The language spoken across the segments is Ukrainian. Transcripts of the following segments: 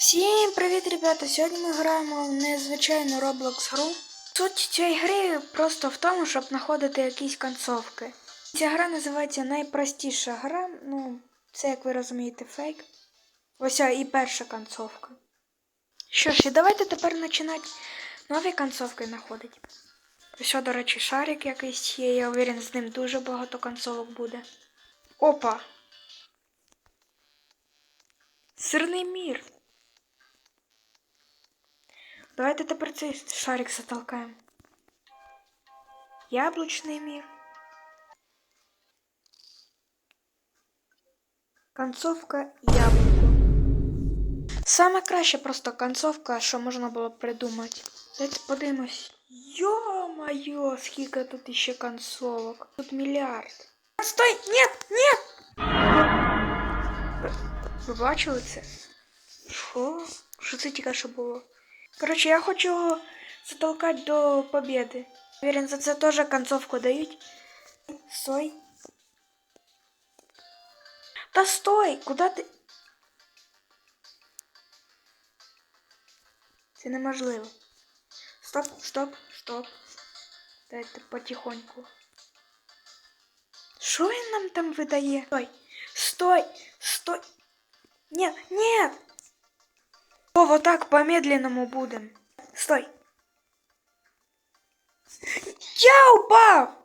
Всім привіт, ребята! Сьогодні ми граємо в незвичайну Roblox гру. Суть цієї гри просто в тому, щоб знаходити якісь концовки. Ця гра називається найпростіша гра. Ну, це, як ви розумієте, фейк. Ось і перша концовка. Що ж, і давайте тепер починати нові концовки знаходити. Ось, до речі, шарик якийсь є, я уверен, з ним дуже багато концовок буде. Опа! Сирний мір. Давайте тепер цей шарик затолкаємо. Яблучний мір. Концовка яблуко. Саме краще просто концовка, що можна було б придумати. Давайте подивимось. Йо-моє, скільки тут іще концовок. Тут мільярд. Стой! Нет! Нет! Ви, ви бачили це? Що? Що це тільки що було? Короче, я хочу його затолкати до победы. Уверен, за це теж концовку дають. Стой. Та стой! Куда ти? Це неможливо. Стоп, стоп, стоп. Дайте потихоньку. Що він нам там видає? Стой! Стой! Стой! Нет, нет! О, вот так по-медленному будем. Стой. Я упав!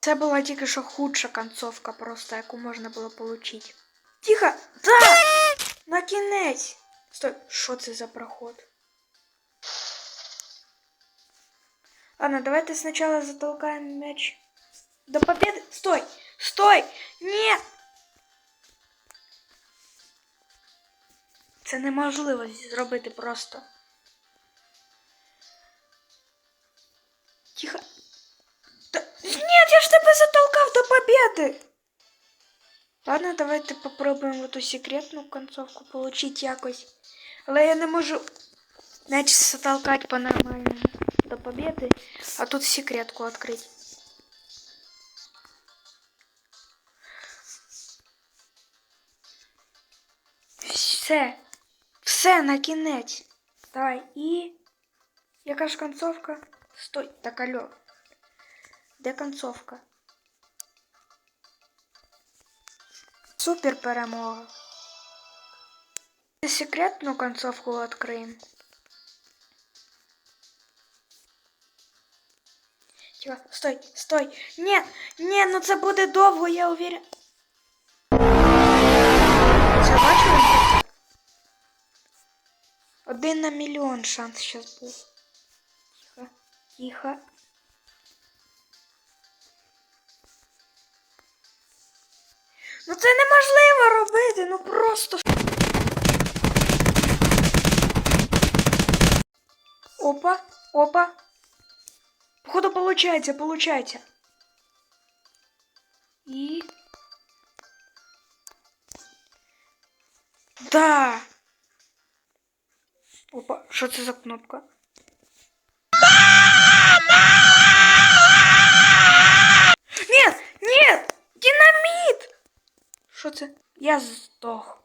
Це була тільки що худша концовка, просто яку можна було получить. Тихо! Да! На кінець! Стой, що це за проход? Ладно, давайте сначала затолкаем мяч. До победы! Стой! Стой! Нет! Це неможливо зробити просто. Тихо. Та... Нет, я ж тебе затолкав до победы! Ладно, давайте попробуємо эту секретну концовку получить якось. Але я не можу мяч затолкать по-нормальному до победы, а тут секретку открыть. Все. Все, на кінець. Давай, і. Яка ж концовка? Стой, так алло. Де концовка? Супер перемога. Секретну концовку відкриємо. Тихо, стой, стой. Ні, ні, ну це буде довго, я уверен. Один на мільйон шанс зараз був. Тихо, тихо. Ну це неможливо робити, ну просто. Опа, опа. Походу получается, получается. И... Да! Опа, що це за кнопка? Нет, нет! Динамит! Що це? Я здох.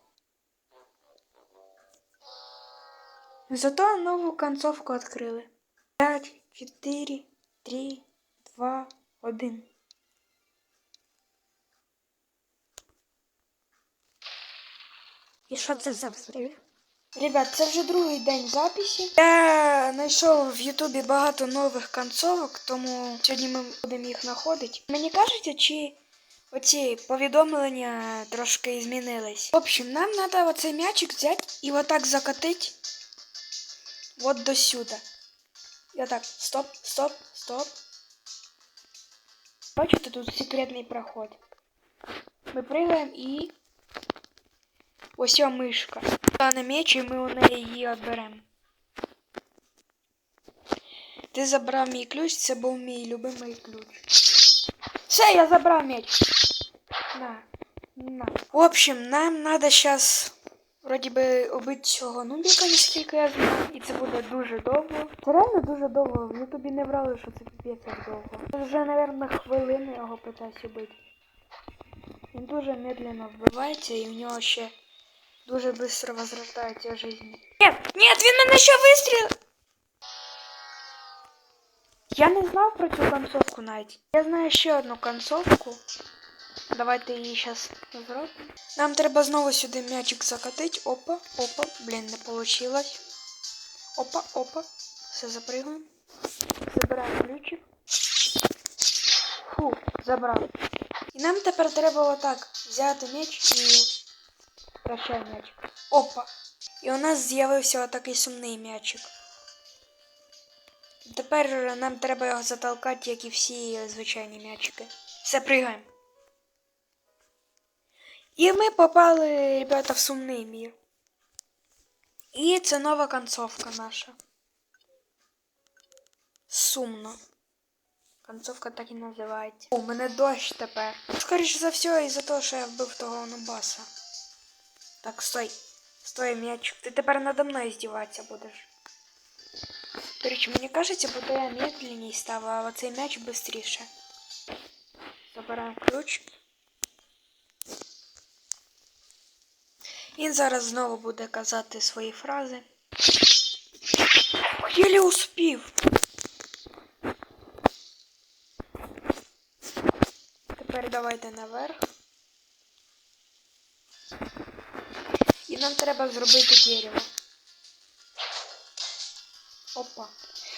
Зато нову концовку відкрили. 5, 4, 3, 2, 1. І що це за взрив? Ребят, це вже другий день записі. Я знайшов в Ютубі багато нових концовок, тому сьогодні ми будемо їх знаходити. Мені кажеться, чи оці повідомлення трошки змінились. В общем, нам треба оцей м'ячик взяти і отак закатити от до сюди. І отак. Стоп, стоп, стоп. Бачите, тут секретний проход. Ми пригаємо і. Ось о мишка. На меч, і ми у неї її відберемо. Ти забрав мій ключ, це був мій любимий ключ. Все, я забрав меч. На. На. В общем, нам надо сейчас вроді би убити цього нубіка, наскільки я знаю, і це буде дуже довго. Це реально дуже довго. В ютубі не брали, що це піпець як довго. Це вже, мабуть, хвилину його питаюсь убити. Він дуже медленно вбивається і в нього ще дуже швидко возрождається жизнь. Ні, ні, він мене ще вистрілив! Я не знав про цю концовку навіть. Я знаю ще одну концовку. Давайте її зараз зробимо. Нам треба знову сюди м'ячик закатити. Опа, опа, блін, не вийшло. Опа, опа. Все запрыгуємо. Забираємо ключик. Фу, забрав. І нам тепер треба отак взяти м'яч і. Прощай м'ячик. Опа. І у нас з'явився отакий сумний м'ячик. Тепер нам треба його затолкати, як і всі звичайні м'ячики. Все, пригаємо. І ми попали, ребята, в сумний мір. І це нова концовка наша. Сумно. Концовка так і називається. О, мене дощ тепер. Скоріше за все, із-за того, що я вбив того нубаса. Так, стой. Стой, м'ячик. Ти тепер надо мною здіватися будеш. До речі, мені кажеться, бо я медленній став, а оцей м'яч швидше. Забираємо ключ. Він зараз знову буде казати свої фрази. Єлі успів. Тепер давайте наверх. І нам треба зробити дерево. Опа.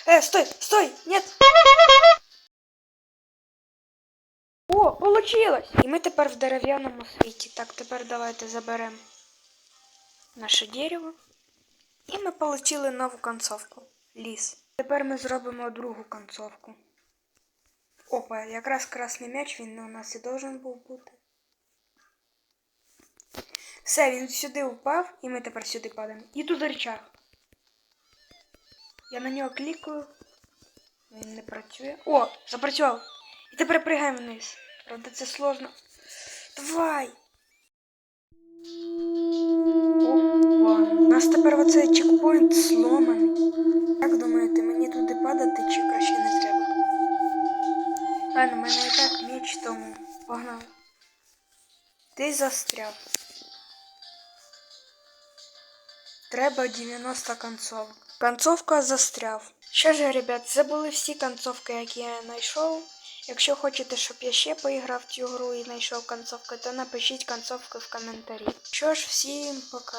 Э, стой, стой, нет. О, получилось! І ми тепер в дерев'яному світі. Так, тепер давайте заберемо наше дерево. І ми отримали нову концовку. Ліс. Тепер ми зробимо другу концовку. Опа, якраз красний м'яч, він у нас і должен був бути. Все, він сюди впав, і ми тепер сюди падаємо. І тут рычаг. Я на нього клікаю. Він не працює. О, запрацював. І тепер пригаємо вниз. Правда, це сложно. Давай! Опа. У нас тепер оцей чекпоінт сломаний. Як думаєте, мені туди падати чи краще не треба? Ладно, мене і так меч тому. Погнали. Ти застряв. Треба 90 концовок. Концовка застряв. Що ж, ребят, це були всі концовки, які я знайшов. Якщо хочете, щоб я ще поіграв в цю гру і знайшов концовку, то напишіть концовки в коментарі. Що ж, всім пока.